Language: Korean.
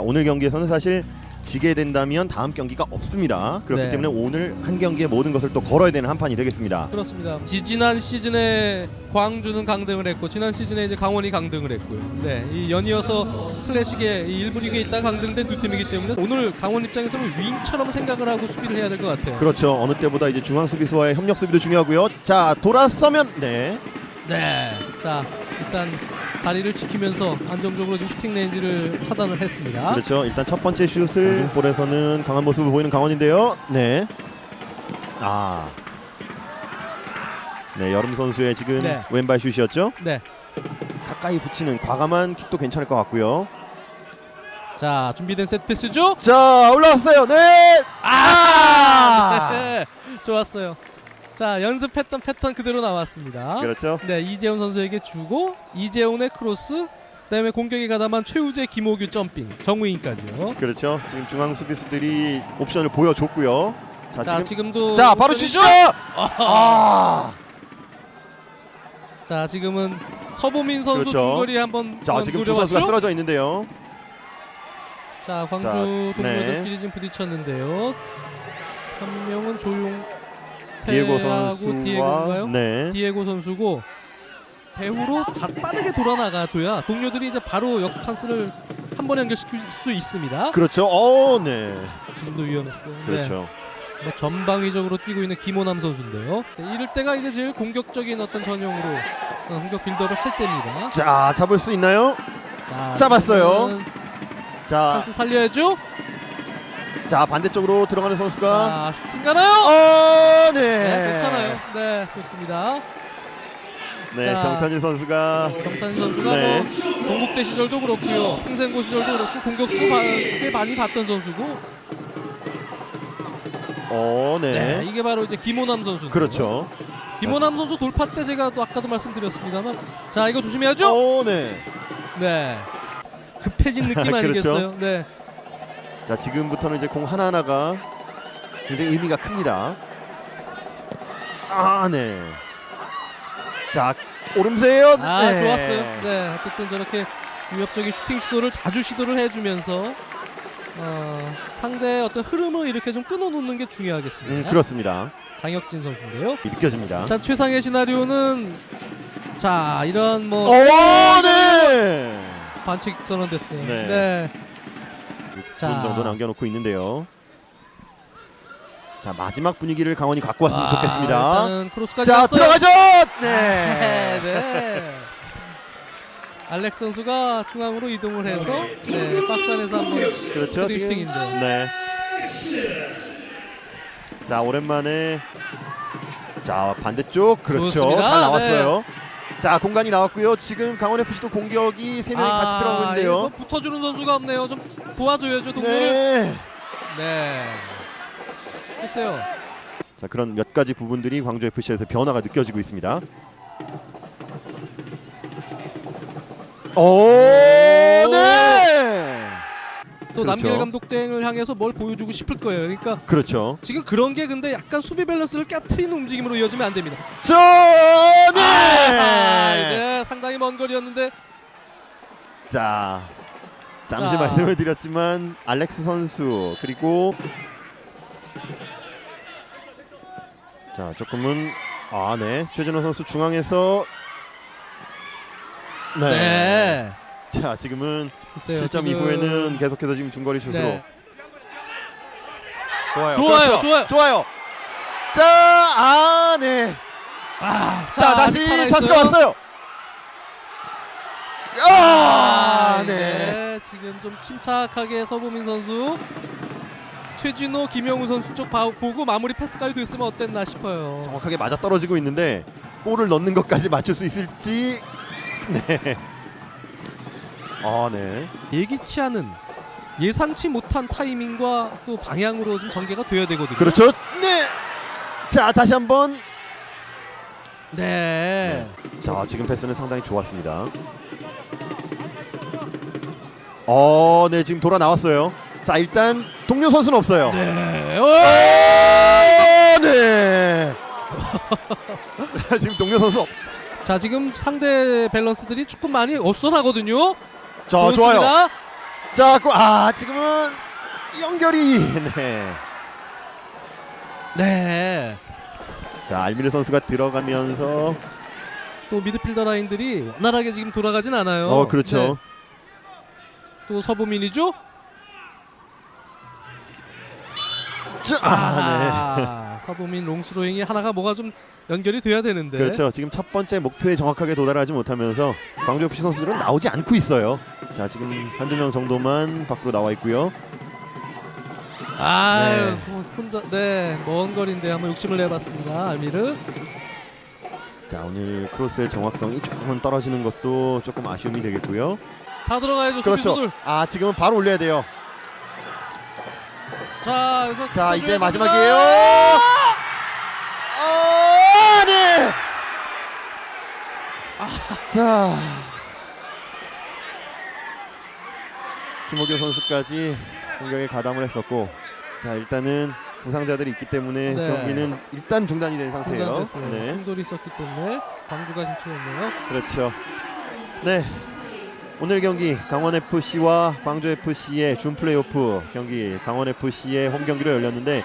자 오늘 경기에서는 사실 지게 된다면 다음 경기가 없습니다. 그렇기 네. 때문에 오늘 한 경기에 모든 것을 또 걸어야 되는 한 판이 되겠습니다. 그렇습니다. 지, 지난 시즌에 광주는 강등을 했고 지난 시즌에 이제 강원이 강등을 했고요. 네, 이 연이어서 1부 리그에 있다 강등된 두 팀이기 때문에 오늘 강원 입장에서는 윙처럼 생각을 하고 수비를 해야 될 것 같아요. 그렇죠. 어느 때보다 이제 중앙 수비수와의 협력 수비도 중요하고요. 자 돌아서면 네. 네. 자, 일단 자리를 지키면서 안정적으로 지금 슈팅 레인지를 차단을 했습니다. 그렇죠. 일단 첫 번째 슛을 중볼에서는 강한 모습을 보이는 강원인데요. 네. 아. 네, 여름 선수의 지금 네. 왼발 슛이었죠. 네. 가까이 붙이는 과감한 킥도 괜찮을 것 같고요. 자, 준비된 세트 피스죠? 자, 올라왔어요. 네. 아! 네. 좋았어요. 자, 연습했던 패턴 그대로 나왔습니다. 그렇죠. 네, 이재훈 선수에게 주고 이재훈의 크로스 그다음에 공격에 가담한 최우재, 김호규 점핑, 정우인까지요. 그렇죠. 지금 중앙 수비수들이 옵션을 보여줬고요. 자, 자, 지금 지금 도 자, 바로? 슛이죠. 아! 자, 지금은 서보민 선수 그렇죠. 중거리 한번 자, 지금 두 노려봤죠? 선수가 쓰러져 있는데요. 자, 광주 자, 동료들끼리 네. 지금 부딪혔는데요. 한 명은 조용 디에고 선수와 디에고인가요? 네. 디에고 선수고 배후로 바, 빠르게 돌아 나가 줘야 동료들이 이제 바로 역습 찬스를 한 번에 연결시킬 수 있습니다. 그렇죠. 어, 네. 지금도 위험했어요. 네. 그렇죠. 뭐 전방위적으로 뛰고 있는 김호남 선수인데요. 네, 이럴 때가 이제 제일 공격적인 어떤 전형으로 어, 공격 빌드업을 할 때입니다. 자, 잡을 수 있나요? 자, 잡았어요. 자, 찬스 살려야죠. 자 반대쪽으로 들어가는 선수가 자, 슈팅 가나요? 어, 네. 네, 괜찮아요. 네, 좋습니다. 네, 자. 정찬진 선수가 정찬 선수가 네. 뭐 동국대 시절도 그렇고요. 평생고 시절도 그렇고 공격수도 바- 꽤 많이 봤던 선수고. 어, 네. 네, 이게 바로 이제 김호남 선수. 그렇죠. 김호남 선수 돌파 때 제가 또 아까도 말씀드렸습니다만, 자 이거 조심해야죠. 어, 네. 네. 급해진 느낌 그렇죠. 아니겠어요? 네. 자, 지금부터는 이제 공 하나하나가 굉장히 의미가 큽니다. 아, 네. 자, 오름세요. 아 네. 좋았어요. 네. 어쨌든 저렇게 위협적인 슈팅 시도를 자주 시도를 해주면서 어, 상대의 어떤 흐름을 이렇게 좀 끊어놓는 게 중요하겠습니다. 음, 그렇습니다. 장혁진 선수인데요. 느껴집니다. 일단 최상의 시나리오는 자 이런 뭐 오, 네. 반칙 선언됐어요. 네. 네. 6분 자. 정도 남겨놓고 있는데요. 자 마지막 분위기를 강원이 갖고 왔으면 아, 좋겠습니다. 일단은 크로스까지 자 갔어요. 들어가죠. 네. 네. 네. 알렉스 선수가 중앙으로 이동을 해서 네, 박스 안에서 한번 그렇죠. 헤딩 지금 슈팅인데. 네. 자 오랜만에 자 반대쪽 그렇죠. 좋습니다. 네. 잘 나왔어요. 자 공간이 나왔고요. 지금 강원 FC도 공격이 세 명이 같이 들어가고 이거 있는데요. 붙어주는 선수가 없네요. 좀 도와줘야죠 동료를. 네. 네. 글쎄요. 자 그런 몇 가지 부분들이 광주 FC에서 변화가 느껴지고 있습니다. 오, 네. 또 그렇죠. 남길 감독 대행을 향해서 뭘 보여주고 싶을 거예요. 그러니까 그렇죠. 지금 그런 게 근데 약간 수비 밸런스를 깨트리는 움직임으로 이어지면 안 됩니다. 저, 아, 네. 네, 상당히 먼 거리였는데 자, 잠시 자. 말씀을 드렸지만 알렉스 선수 그리고 자 조금은 아, 네 최준호 선수 중앙에서 네. 네. 자 지금은 글쎄요, 실점 지금- 이후에는 계속해서 지금 중거리 슛으로 네. 좋아요. 좋아요, 그렇죠. 좋아요. 좋아요. 자, 아, 네. 아, 자, 아직 다시. 찬스가 왔어요. 아. 지금 좀 침착하게 서보민 선수 최진호, 김영우 선수 쪽 봐- 보고 마무리 패스까지 됐으면 어땠나 싶어요. 정확하게 맞아 떨어지고 있는데 골을 넣는 것까지 맞출 수 있을지. 네. 아, 네. 예기치 않은 예상치 못한 타이밍과 또 방향으로 좀 전개가 돼야 되거든요. 그렇죠. 네. 자, 다시 한번. 네. 자, 지금 패스는 상당히 좋았습니다. 어, 네, 지금 돌아 나왔어요. 자, 일단 동료 선수는 없어요. 네. 어, 네. 지금 동료 선수. 없- 자 지금 상대 밸런스들이 조금 많이 어수선하거든요. 자, 좋아요. 자, 고- 아 지금은 연결이 네. 네. 자 알미르 선수가 들어가면서 또 미드필더 라인들이 원활하게 지금 돌아가진 않아요. 어 그렇죠. 네. 또 서보민이죠? 자, 아, 네. 아, 서보민 롱스로잉이 하나가 뭐가 좀 연결이 돼야 되는데. 그렇죠. 지금 첫 번째 목표에 정확하게 도달하지 못하면서 광주 FC 선수들은 나오지 않고 있어요. 자 지금 한두 명 정도만 밖으로 나와 있고요. 아유, 네. 혼자 네, 먼 거리인데 한번 욕심을 내봤습니다. 알미르. 자 오늘 크로스의 정확성이 조금은 떨어지는 것도 조금 아쉬움이 되겠고요. 다 들어가야죠, 그렇죠. 수비수들. 아 지금은 바로 올려야 돼요. 자, 그래서 자 이제 마지막이에요. 됩니다. 아, 네. 자 김호교 선수까지 공격에 가담을 했었고, 자 일단은 부상자들이 있기 때문에 네. 경기는 일단 중단이 된 상태예요. 중단됐어요. 네, 충돌이 있었기 때문에 광주가 진출했네요. 그렇죠. 네. 오늘 경기 강원 FC와 광주 FC의 준 플레이오프 경기. 강원 FC의 홈 경기로 열렸는데